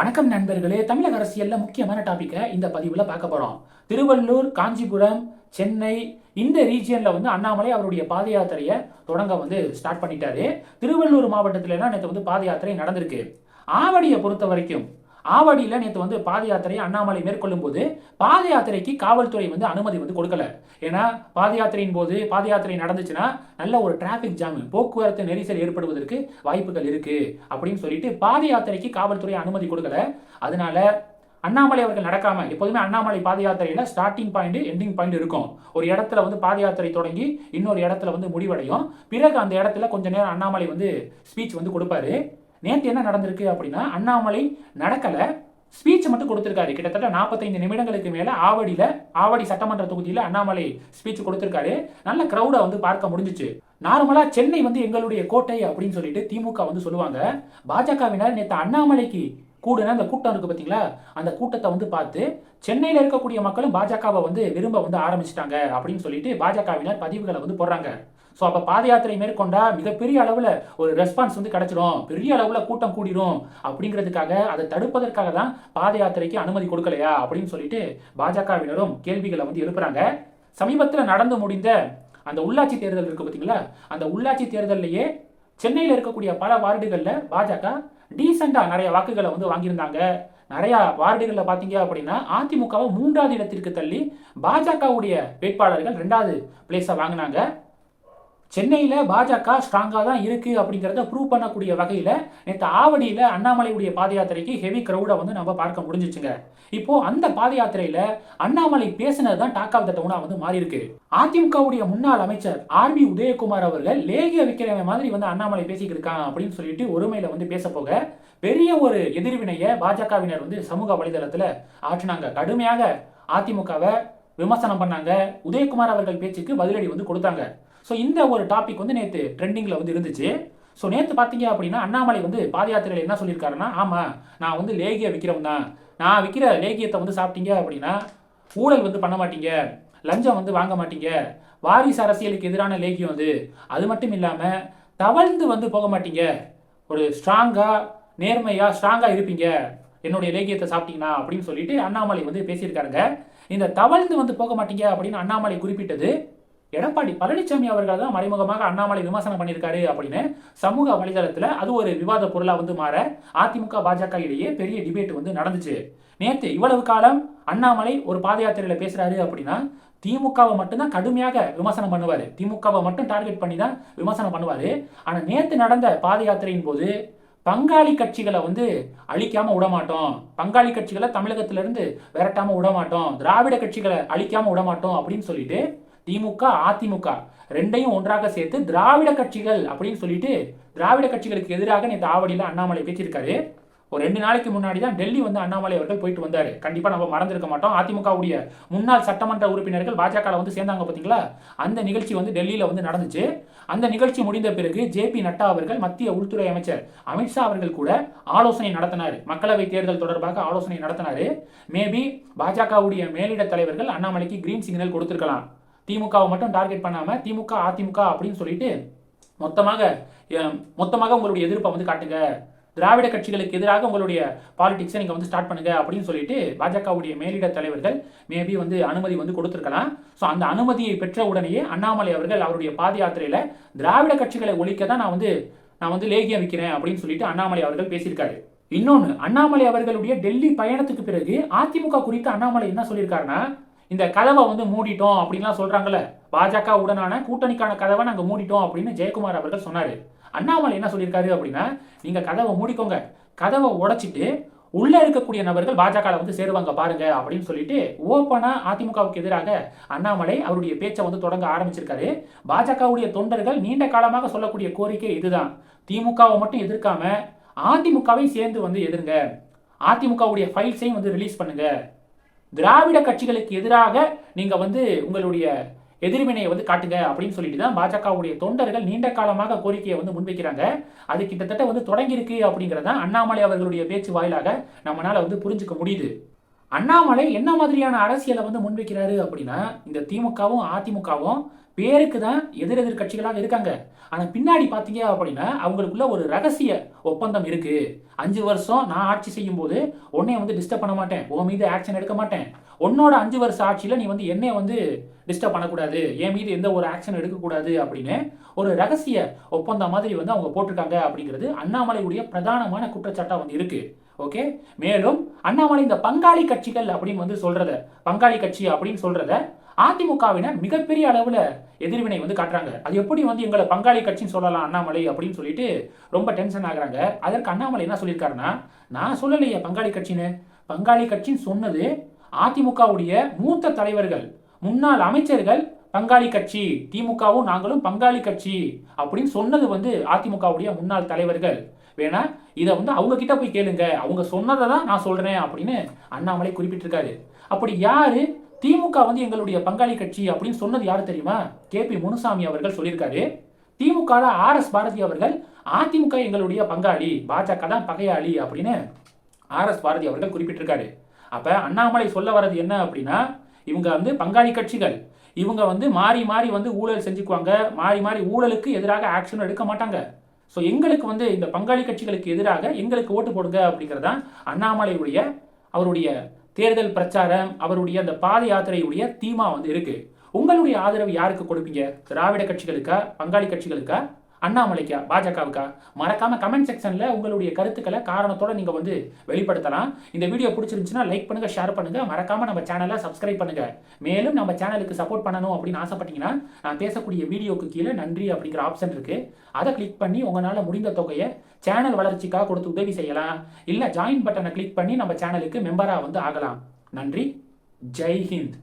வணக்கம் நண்பர்களே. தமிழக அரசியல்ல முக்கியமான டாபிக்கை இந்த பதிவுல பார்க்க போறோம். திருவள்ளூர் காஞ்சிபுரம் சென்னை இந்த ரீஜியன்ல வந்து அண்ணாமலை அவருடைய பாத யாத்திரையை தொடங்க வந்து ஸ்டார்ட் பண்ணிட்டாரு. திருவள்ளூர் மாவட்டத்திலலாம் எல்லாம் நேற்று வந்து பாத யாத்திரை நடந்திருக்கு. ஆவடியை பொறுத்த வரைக்கும் ஆவடியில் நேற்று வந்து பாத யாத்திரையை அண்ணாமலை மேற்கொள்ளும் போது பாத யாத்திரைக்கு காவல்துறை வந்து அனுமதி வந்து கொடுக்கல. ஏன்னா பாத யாத்திரையின் போது பாத யாத்திரை நடந்துச்சுன்னா நல்ல ஒரு டிராஃபிக் ஜாம் போக்குவரத்து நெரிசல் ஏற்படுவதற்கு வாய்ப்புகள் இருக்கு அப்படின்னு சொல்லிட்டு பாத யாத்திரைக்கு காவல்துறை அனுமதி கொடுக்கல. அதனால அண்ணாமலை அவர்கள் நடக்காம எப்போதுமே அண்ணாமலை பாத யாத்திரையில ஸ்டார்டிங் பாயிண்ட் எண்டிங் பாயிண்ட் இருக்கும். ஒரு இடத்துல வந்து பாத யாத்திரை தொடங்கி இன்னொரு இடத்துல வந்து முடிவடையும். பிறகு அந்த இடத்துல கொஞ்ச நேரம் அண்ணாமலை வந்து ஸ்பீச் வந்து கொடுப்பாரு. நேற்று என்ன நடந்திருக்கு அப்படின்னா அண்ணாமலை நடக்கலை. ஸ்பீச் மட்டும் கொடுத்துருக்காரு. கிட்டத்தட்ட நாற்பத்தைந்து நிமிடங்களுக்கு மேலே ஆவடியில் ஆவடி சட்டமன்ற தொகுதியில் அண்ணாமலை ஸ்பீச் கொடுத்துருக்காரு. நல்ல க்ரௌடை வந்து பார்க்க முடிஞ்சிச்சு. நார்மலாக சென்னை வந்து எங்களுடைய கோட்டை அப்படின்னு சொல்லிட்டு திமுக வந்து சொல்லுவாங்க. பாஜகவினர் நேற்று அண்ணாமலைக்கு கூடுன அந்த கூட்டம் இருக்கு பார்த்தீங்களா அந்த கூட்டத்தை வந்து பார்த்து சென்னையில் இருக்கக்கூடிய மக்களும் பாஜகவை வந்து விரும்ப வந்து ஆரம்பிச்சிட்டாங்க அப்படின்னு சொல்லிட்டு பாஜகவினர் பதிவுகளை வந்து போடுறாங்க. ஸோ அப்போ பாத யாத்திரை மேற்கொண்டா மிகப்பெரிய அளவில் ஒரு ரெஸ்பான்ஸ் வந்து கிடைச்சிடும். பெரிய அளவில் கூட்டம் கூடிரும் அப்படிங்கிறதுக்காக அதை தடுப்பதற்காக தான் பாத யாத்திரைக்கு அனுமதி கொடுக்கலையா அப்படின்னு சொல்லிட்டு பாஜகவினரும் கேள்விகளை வந்து எழுப்புறாங்க. சமீபத்தில் நடந்து முடிந்த அந்த உள்ளாட்சி தேர்தல் இருக்கு பார்த்தீங்களா அந்த உள்ளாட்சி தேர்தல்லையே சென்னையில் இருக்கக்கூடிய பல வார்டுகளில் பாஜக டீசெண்டாக நிறைய வாக்குகளை வந்து வாங்கியிருந்தாங்க. நிறைய வார்டுகளில் பார்த்தீங்க அப்படின்னா அதிமுகவை மூன்றாவது இடத்திற்கு தள்ளி பாஜகவுடைய வேட்பாளர்கள் ரெண்டாவது பிளேஸை வாங்கினாங்க. சென்னையில் பாஜக ஸ்ட்ராங்காக தான் இருக்குது அப்படிங்கிறத ப்ரூவ் பண்ணக்கூடிய வகையில் நேற்று ஆவடியில் அண்ணாமலையுடைய பாத யாத்திரைக்கு ஹெவி க்ரௌடை வந்து நம்ம பார்க்க முடிஞ்சிச்சுங்க. இப்போது அந்த பாத யாத்திரையில் அண்ணாமலை பேசினது தான் டாக் ஆஃப் த டவுனாக வந்து மாறி இருக்கு அதிமுகவுடைய முன்னாள் அமைச்சர் ஆர் பி உதயகுமார் அவர்கள் லேகிய விற்கிறவன் மாதிரி வந்து அண்ணாமலை பேசிக்கிட்டு இருக்கான் அப்படின்னு சொல்லிட்டு ஒருமையில் வந்து பேச போக பெரிய ஒரு எதிர்வினையை பாஜகவினர் வந்து சமூக வலைதளத்தில் ஆற்றினாங்க. கடுமையாக அதிமுகவை விமர்சனம் பண்ணாங்க. உதயகுமார் அவர்கள் பேச்சுக்கு பதிலடி வந்து கொடுத்தாங்க. ஸோ இந்த ஒரு டாபிக் வந்து நேற்று ட்ரெண்டிங்கில் வந்து இருந்துச்சு. ஸோ நேற்று பார்த்தீங்க அப்படின்னா அண்ணாமலை வந்து பாத யாத்திரையில் என்ன சொல்லியிருக்காருன்னா ஆமாம் நான் வந்து லேகிய விற்கிறவன் தான். நான் விற்கிற லேகியத்தை வந்து சாப்பிட்டீங்க அப்படின்னா ஊழல் வந்து பண்ண மாட்டீங்க. லஞ்சம் வந்து வாங்க மாட்டீங்க. வாரிசு அரசியலுக்கு எதிரான லேகியம் அது. அது மட்டும் இல்லாமல் தவழ்ந்து வந்து போக மாட்டீங்க. ஒரு ஸ்ட்ராங்காக நேர்மையாக ஸ்ட்ராங்காக இருப்பீங்க. என்னுடைய லேகியத்தை சாப்பிட்டீங்கன்னா அப்படின்னு சொல்லிட்டு அண்ணாமலை வந்து பேசியிருக்காருங்க. இந்த தவழ்ந்து வந்து போக மாட்டீங்க அப்படின்னு அண்ணாமலை குறிப்பிட்டது. எடப்பாடி பழனிசாமி அவர்கள் தான் மறைமுகமாக அண்ணாமலை விமர்சனம் பண்ணியிருக்காரு அப்படின்னு சமூக வலைதளத்தில் அது ஒரு விவாத பொருளாக வந்து மாற அதிமுக பாஜக இடையே பெரிய டிபேட் வந்து நடந்துச்சு. நேற்று இவ்வளவு காலம் அண்ணாமலை ஒரு பாத யாத்திரையில் பேசுகிறாரு அப்படின்னா திமுகவை மட்டும்தான் கடுமையாக விமர்சனம் பண்ணுவார். திமுகவை மட்டும் டார்கெட் பண்ணி தான் விமர்சனம் பண்ணுவார். ஆனால் நேற்று நடந்த பாத யாத்திரையின் போது பங்காளி கட்சிகளை வந்து அழிக்காம விட மாட்டோம் பங்காளி கட்சிகளை தமிழகத்திலிருந்து விரட்டாம விட மாட்டோம் திராவிட கட்சிகளை அழிக்காம விட மாட்டோம் அப்படின்னு சொல்லிட்டு திமுக அதிமுக ரெண்டையும் ஒன்றாக சேர்த்து திராவிட கட்சிகள் அப்படின்னு சொல்லிட்டு திராவிட கட்சிகளுக்கு எதிராக நேற்று ஆவடியில் அண்ணாமலை பேசியிருக்காரு. ஒரு ரெண்டு நாளைக்கு முன்னாடி தான் டெல்லி வந்து அண்ணாமலை அவர்கள் போயிட்டு வந்தார். கண்டிப்பாக நம்ம மறந்திருக்க மாட்டோம். அதிமுகவுடைய முன்னாள் சட்டமன்ற உறுப்பினர்கள் பாஜக வந்து சேர்ந்தாங்க பார்த்தீங்களா அந்த நிகழ்ச்சி வந்து டெல்லியில் வந்து நடந்துச்சு. அந்த நிகழ்ச்சி முடிந்த பிறகு ஜே பி நட்டா அவர்கள் மத்திய உள்துறை அமைச்சர் அமித்ஷா அவர்கள் கூட ஆலோசனை நடத்தினார். மக்களவை தேர்தல் தொடர்பாக ஆலோசனை நடத்தினார். மேபி பாஜகவுடைய மேலிட தலைவர்கள் அண்ணாமலைக்கு கிரீன் சிக்னல் கொடுத்திருக்கலாம். திமுகவை மட்டும் டார்கெட் பண்ணாமல் திமுக அதிமுக அப்படின்னு சொல்லிட்டு மொத்தமாக மொத்தமாக உங்களுடைய எதிர்ப்பை வந்து காட்டுங்க. திராவிட கட்சிகளுக்கு எதிராக உங்களுடைய பாலிடிக்ஸை நீங்கள் வந்து ஸ்டார்ட் பண்ணுங்க அப்படின்னு சொல்லிட்டு பாஜகவுடைய மேலிட தலைவர்கள் மேபி வந்து அனுமதி வந்து கொடுத்துருக்கலாம். ஸோ அந்த அனுமதியை பெற்ற உடனேயே அண்ணாமலை அவர்கள் அவருடைய பாத யாத்திரையில் திராவிட கட்சிகளை ஒழிக்க தான் நான் வந்து நான் வந்து லேகியம் விற்கிறேன் அப்படின்னு சொல்லிட்டு அண்ணாமலை அவர்கள் பேசியிருக்காரு. இன்னொன்று அண்ணாமலை அவர்களுடைய டெல்லி பயணத்துக்கு பிறகு அதிமுக குறித்து அண்ணாமலை என்ன சொல்லியிருக்காருன்னா இந்த கதவை வந்து மூடிட்டோம் அப்படின்லாம் சொல்றாங்கல்ல. பாஜக உடனான கூட்டணிக்கான கதவை நாங்கள் மூடிட்டோம் அப்படின்னு ஜெயக்குமார் அவர்கள் சொன்னாரு. அண்ணாமலை என்ன சொல்லியிருக்காரு அப்படின்னா நீங்க கதவை மூடிக்கோங்க. கதவை உடைச்சிட்டு உள்ள இருக்கக்கூடிய நபர்கள் பாஜக வந்து சேருவாங்க பாருங்க அப்படின்னு சொல்லிட்டு ஓப்பனா அதிமுகவுக்கு எதிராக அண்ணாமலை அவருடைய பேச்சை வந்து தொடங்க ஆரம்பிச்சிருக்காரு. பாஜகவுடைய தொண்டர்கள் நீண்ட காலமாக சொல்லக்கூடிய கோரிக்கை இதுதான். திமுகவை மட்டும் எதிர்க்காம அதிமுகவை சேர்ந்து வந்து எதிருங்க. அதிமுகவுடைய ஃபைல்ஸையும் வந்து ரிலீஸ் பண்ணுங்க. திராவிட கட்சிகளுக்கு எதிராக நீங்க வந்து உங்களுடைய எதிர்வினையை வந்து காட்டுங்க அப்படின்னு சொல்லிட்டு தான் பாஜகவுடைய தொண்டர்கள் நீண்ட காலமாக கோரிக்கையை வந்து முன்வைக்கிறாங்க. அது கிட்டத்தட்ட வந்து தொடங்கியிருக்கு அப்படிங்கிறத அண்ணாமலை அவர்களுடைய பேச்சு வாயிலாக நம்மளால வந்து புரிஞ்சுக்க முடியுது. அண்ணாமலை என்ன மாதிரியான அரசியலை வந்து முன்வைக்கிறாரு அப்படின்னா இந்த திமுகவும் அதிமுகவும் பேருக்கு தான் எதிர் எதிர் கட்சிகளாக இருக்காங்க. ஆனால் பின்னாடி பார்த்தீங்க அப்படின்னா அவங்களுக்குள்ள ஒரு ரகசிய ஒப்பந்தம் இருக்கு. அஞ்சு வருஷம் நான் ஆட்சி செய்யும் போது உன்னைய வந்து டிஸ்டர்ப் பண்ண மாட்டேன். உன் மீது ஆக்ஷன் எடுக்க மாட்டேன். உன்னோட அஞ்சு வருஷம் ஆட்சியில் நீ வந்து என்னைய வந்து டிஸ்டர்ப் பண்ணக்கூடாது. என் மீது எந்த ஒரு ஆக்ஷன் எடுக்கக்கூடாது அப்படின்னு ஒரு ரகசிய ஒப்பந்தம் மாதிரி வந்து அவங்க போட்டிருக்காங்க அப்படிங்கிறது அண்ணாமலையுடைய பிரதானமான குற்றச்சாட்டாக வந்து இருக்கு. ஓகே? மேலும் அண்ணாமலை இந்த பங்காளி கட்சிகள் அப்படின்னு வந்து சொல்றத பங்காளி கட்சி அப்படின்னு சொல்றத அதிமுகவினர் மிகப்பெரிய அளவில் எதிர்வினை வந்து காட்டுறாங்க. அது எப்படி வந்து எங்களை பங்காளி கட்சின்னு சொல்லலாம் அண்ணாமலை அப்படின்னு சொல்லிட்டு ரொம்ப டென்ஷன் ஆகுறாங்க. அதற்கு அண்ணாமலை என்ன சொல்லியிருக்காருன்னா நான் சொல்லலையே பங்காளி கட்சின்னு. பங்காளி கட்சின்னு சொன்னது அதிமுகவுடைய மூத்த தலைவர்கள் முன்னாள் அமைச்சர்கள் பங்காளி கட்சி திமுகவும் நாங்களும் பங்காளி கட்சி அப்படின்னு சொன்னது வந்து அதிமுகவுடைய முன்னாள் தலைவர்கள். வேணா இதை வந்து அவங்க கிட்ட போய் கேளுங்க. அவங்க சொன்னதை தான் நான் சொல்றேன் அப்படின்னு அண்ணாமலை குறிப்பிட்டிருக்காரு. அப்படி யாரு திமுக வந்து எங்களுடைய பங்காளி கட்சி அப்படின்னு சொன்னது யாரு தெரியுமா? கே பி முனுசாமி அவர்கள் சொல்லியிருக்காரு. திமுக ஆர் எஸ் பாரதி அவர்கள் அதிமுக எங்களுடைய பங்காளி பாஜக தான் பகையாளி அப்படின்னு ஆர் எஸ் பாரதி அவர்கள் குறிப்பிட்டிருக்காரு. அப்ப அண்ணாமலை சொல்ல வர்றது என்ன அப்படின்னா இவங்க வந்து பங்காளி கட்சிகள். இவங்க வந்து மாறி மாறி வந்து ஊழல் செஞ்சுக்குவாங்க. மாறி மாறி ஊழலுக்கு எதிராக ஆக்ஷன் எடுக்க மாட்டாங்க. ஸோ எங்களுக்கு வந்து இந்த பங்காளி கட்சிகளுக்கு எதிராக எங்களுக்கு ஓட்டு போடுங்க அப்படிங்கிறதான் அண்ணாமலையுடைய அவருடைய தேர்தல் பிரச்சாரம் அவருடைய அந்த பாத யாத்திரையுடைய தீமா வந்து இருக்கு. உங்களுடைய ஆதரவு யாருக்கு கொடுப்பீங்க? திராவிட கட்சிகளுக்கா பங்காளி கட்சிகளுக்கா? அண்ணாமலைக்கா பாஜகவுக்கா? மறக்காம கமெண்ட் செக்ஷன்ல உங்களுடைய கருத்துக்களை காரணத்தோட நீங்க வந்து வெளிப்படுத்தலாம். இந்த வீடியோ பிடிச்சிருந்துச்சுன்னா லைக் பண்ணுங்க ஷேர் பண்ணுங்க. மறக்காம நம்ம சேனலை சப்ஸ்கிரைப் பண்ணுங்க. மேலும் நம்ம சேனலுக்கு சப்போர்ட் பண்ணணும் அப்படின்னு ஆசைப்பட்டீங்கன்னா நான் பேசக்கூடிய வீடியோக்கு கீழே நன்றி அப்படிங்கிற ஆப்ஷன் இருக்கு. அதை கிளிக் பண்ணி உங்களால் முடிந்த தொகையை சேனல் வளர்ச்சிக்காக கொடுத்து உதவி செய்யலாம். இல்லை ஜாயின் பட்டனை கிளிக் பண்ணி நம்ம சேனலுக்கு மெம்பராக வந்து ஆகலாம். நன்றி. ஜெய் ஹிந்த்.